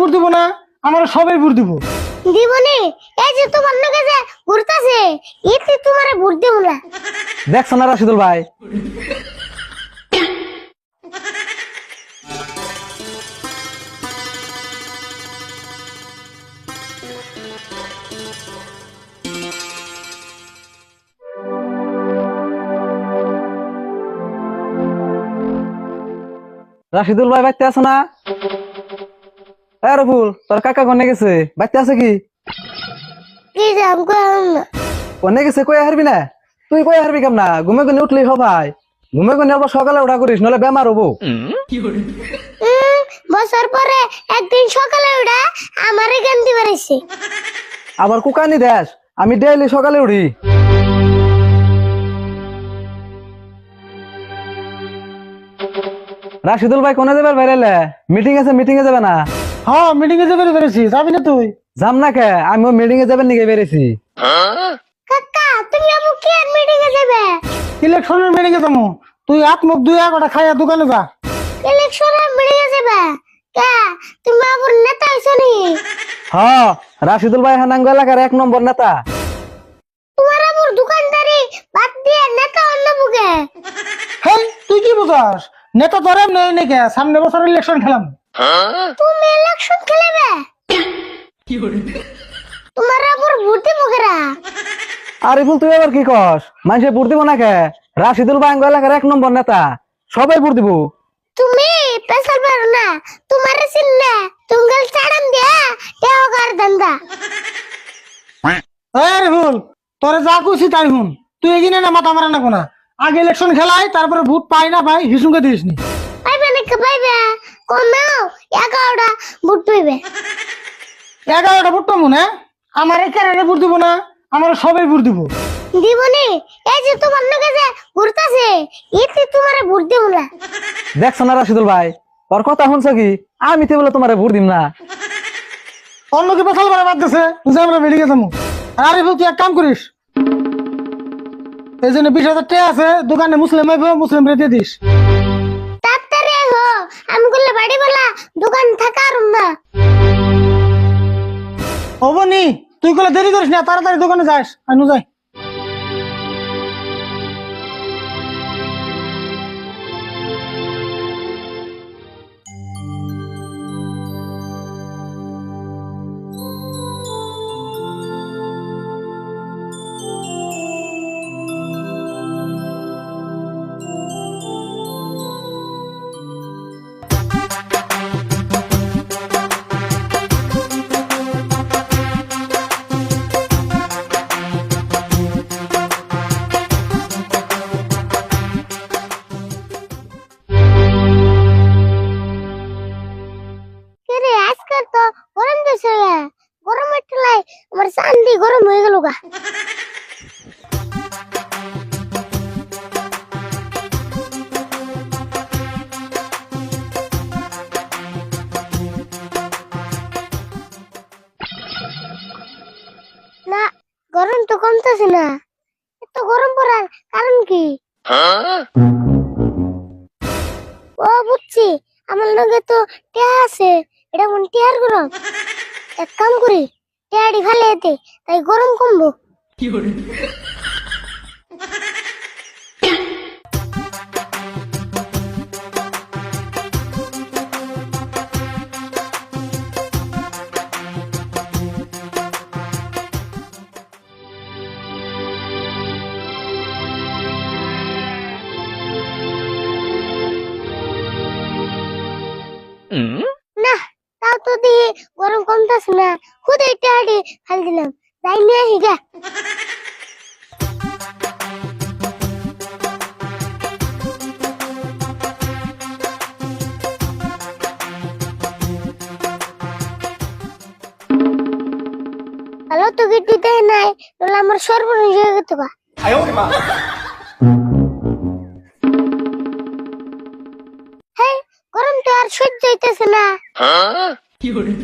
Vote দিব না? আমরা সবাই দিব। দিবনি এই যে তোমার নাকি যে ঘুরতাছে এতে তোমারে দেব না। দেখছ না রাশিদুল ভাই? রাশিদুল ভাই বাইতে আছো না? রবুল তোর কাকা কনে গেছে? বাইতে আছে কি? না কনে গেছে কই হারবি না? তুই কই হারবি কেমন? না ঘুমে গুনে উঠলেই হ ভাই ঘুমে গুনে আবার সকালে উঠা করিস নলে বেমার হব। উম, বছর পরে একদিন সকালে উঠা আমারে জ্ঞান দিবার আবার কুকানি দেশ আমি ডেইলি সকালে উঠি। রাশিদুল ভাই কোনে যাবে বাইরে মিটিং আছে মিটিং এ যাবে না? হ্যাঁ মিটিং এ যাবে পেরেছি যাবি না তুই? যাম না কে? আমি মিটিং এ যাবেন নাকি বেরেছি কাকা তুমি আমু কি আর মিটিং এ যাবে? ইলেকশনের মিটিং এ যাব। তুই হাত মুখ দুই একটা খাইয়া দোকানে যা। ইলেকশনে মিটিং এ যাবে? কা? তুমি আবার নেতা হইছো নি? হ রাশিদুল ভাই হানাঙ্গ এলাকার এক নম্বর নেতা। তোমার আবার দোকানদারি বাদ দিয়ে নেতা অন্য বুকে? হেই তুই কি বুঝাস? নেতা তোরে নেই নাকি সামনে বছর ইলেকশন খেলাম। তুমি ইলেকশন খেলবে। তোমার আবার ভোট দিব কেরা? আরে ফুল তুই আবার কি কস? মানুষে ভোট দিব না কে রাশিদুল ভাই এলাকার এক নম্বর নেতা। সবাই ভোট দিব। তুমি পেশাল পারো না তোমার তুঙ্গল দিয়া দেও কার দান্দা। আরে ভুল তোরে যা কইছি তাই হুন তুই এগিয়ে না মাথা মারা না কোনা। আগে ইলেকশন খেলাই তারপরে ভোট পাই না পাই হিসুকে দিস নি পাইবে নাকি পাইবে? কমেও এগারোটা পাইবে। এগারোটা পাবো না? আমার দিব না আমরা সবাই দিব। এই যে তোমার নাকি যে ঘুরতাছে এতে তোমারে ভোট দেব না। দেখছ না রাশিদুল ভাই? ওর কথা শুনছো কি? আমি তো বলে তোমার ভোট দিম না। অন্য কি পেশাল পারা বাদ দিছে? বুঝে আমরা বেরিয়ে যাব। আরে তুই এক কাম করিস। এই জন্য বিশ হাজার টাকা আছে দোকানে মুসলিম আইব মুসলিম রেখে দিস। দোকান থাকার না। হব নি তুই কলে দেরি করিস না, তাড়াতাড়ি দোকানে যাস আনু যাই। চান্দি গরম হয়ে গেল গা। গরম তো কমতেছে না। এত গরম পড়ার কারণ কি? ও, বুঝছি। আমার লগে তো টিয়া আছে। এটা মন টিয়ার গরম। এক কাম করি টিয়াটি খালে এতে তাই গরম কমবো। না তাও তো দিয়ে গরম কমতেছে না। খুদে টিয়াটি খাল দিলাম। যাই নিয়ে আসি গা। ভালো তো গিট দিতে নাই তাহলে আমার সর্বনাশ হয়ে গেছে গা। হ্যাঁ গরম তো আর সহ্য হইতেছে না। 有人。